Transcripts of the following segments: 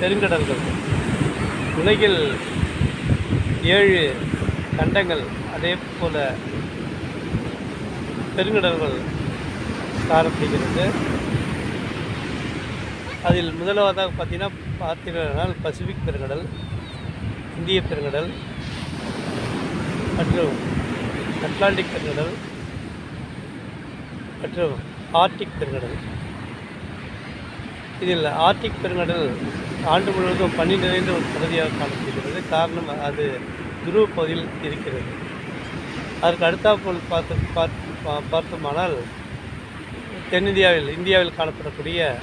பெருங்கடல்கள். உலகில் ஏழு கண்டங்கள் அதே போல பெருங்கடல்கள் காணப்படுகிறது. அதில் முதலாவதாக பார்த்தீங்கன்னா பார்த்தீங்கன்னா பசிபிக் பெருங்கடல் இந்திய பெருங்கடல் மற்றும் அட்லாண்டிக் பெருங்கடல் மற்றும் ஆர்டிக் பெருங்கடல். இதில் ஆர்டிக் பெருங்கடல் ஆண்டு முழுவதும் பனி நிறைந்த ஒரு பகுதியாக காணப்படுகிறது. காரணம் அது துருவ பகுதியில் இருக்கிறது. அதற்கு அடுத்தாற்போல் பார்த்து பார்த்து பா- பார்த்தோமானால் தென்னிந்தியாவில் இந்தியாவில் காணப்படக்கூடிய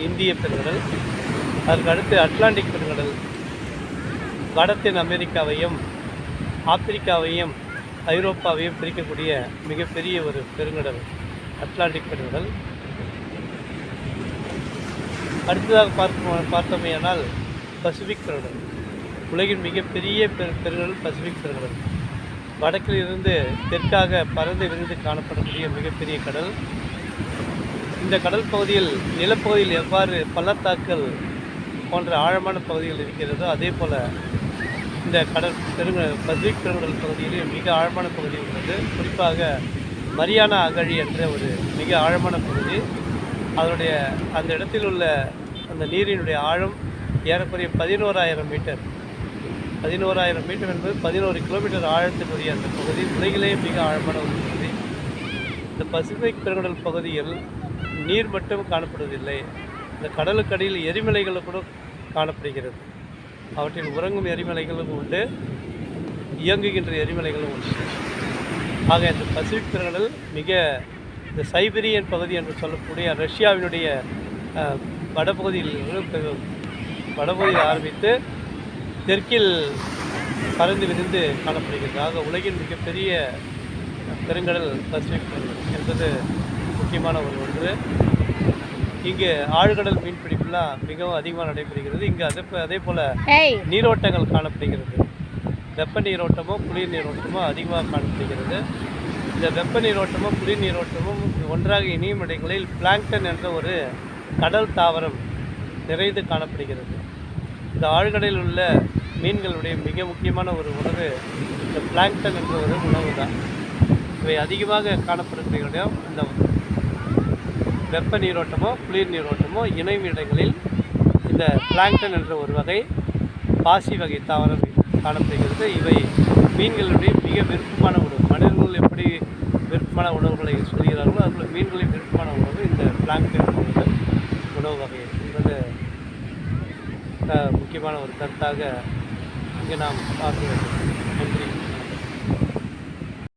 இந்திய பெருங்கடல் அதற்கு அடுத்து அட்லாண்டிக் பெருங்கடல் வடத்தின் அமெரிக்காவையும் ஆப்பிரிக்காவையும் ஐரோப்பாவையும் பிரிக்கக்கூடிய மிகப்பெரிய ஒரு பெருங்கடல் அட்லாண்டிக் பெருங்கடல். அடுத்ததாக பார்க்கும் பார்த்தோமேயானால் பசிபிக் பெருங்கடல் உலகின் மிகப்பெரிய பெரு பெருங்கடல் பசிபிக் பெருங்கடல் வடக்கில் இருந்து தெற்காக பறந்து விரிந்து காணப்படக்கூடிய மிகப்பெரிய கடல். இந்த கடல் பகுதியில் நிலப்பகுதியில் எவ்வாறு பள்ளத்தாக்கள் போன்ற ஆழமான பகுதிகள் இருக்கிறதோ அதே போல் இந்த கடல் பெருங்க பசிபிக் பெருங்கடல் பகுதியிலேயே மிக ஆழமான பகுதி உள்ளது. குறிப்பாக மரியானா அகழி என்ற ஒரு மிக ஆழமான பகுதி. அதனுடைய அந்த இடத்தில் உள்ள அந்த நீரினுடைய ஆழம் ஏறக்குறைய பதினோராயிரம் மீட்டர். பதினோராயிரம் மீட்டர் என்பது பதினோரு கிலோமீட்டர் ஆழத்தினுடைய அந்த பகுதி உலகிலேயே மிக ஆழமான ஒரு பகுதி. இந்த பசிபிக் பெருங்கடல் பகுதியில் நீர் மட்டும் காணப்படுவதில்லை இந்த கடலுக்கடியில் எரிமலைகள் கூட காணப்படுகிறது. அவற்றில் உறங்கும் எரிமலைகளும் உண்டு இயங்குகின்ற எரிமலைகளும் உண்டு. ஆக இந்த பசிபிக் பெருங்கடல் மிக இந்த சைபீரியன் பகுதி என்று சொல்லக்கூடிய ரஷ்யாவினுடைய வடபகுதியில் வடபகுதியில் ஆரம்பித்து தெற்கில் பறந்து விரிந்து காணப்படுகிறது. ஆக உலகின் மிகப்பெரிய பெருங்கடல் பசிபிக் என்பது முக்கியமான ஒரு ஒன்று. இங்கு ஆழ்கடல் மீன்பிடிப்புலாம் மிகவும் அதிகமாக நடைபெறுகிறது. இங்கு அதே அதே போல் நீரோட்டங்கள் காணப்படுகிறது. வெப்ப நீரோட்டமோ குளிர் நீரோட்டமோ அதிகமாக காணப்படுகிறது. இந்த வெப்ப நீரோட்டமும் குளிர் நீரோட்டமும் ஒன்றாக இணையும் இடங்களில் பிளாங்டன் என்ற ஒரு கடல் தாவரம் நிறைந்து காணப்படுகிறது. இந்த ஆழ்கடலில் உள்ள மீன்களுடைய மிக முக்கியமான ஒரு உணவு இந்த பிளாங்டன் என்ற ஒரு உணவு தான் இவை அதிகமாக காணப்படுகிற இடம் இந்த வெப்ப நீரோட்டமோ குளிர் நீரோட்டமோ இணையும் இடங்களில் இந்த பிளாங்டன் என்ற ஒரு வகை பாசி வகை தாவரம் காணப்படுகிறது. இவை மீன்களுடைய மிக விருப்பமான உணவு. மனிதர்கள் எப்படி விருப்பமான உணவுகளை சொல்கிறார்களோ அதில் மீன்களின் விருப்பமான உணவு இந்த பிளாங்டன் உணவு வகை. என்பது முக்கியமான ஒரு கருத்தாக இங்கே நாம் பார்க்க வேண்டும்.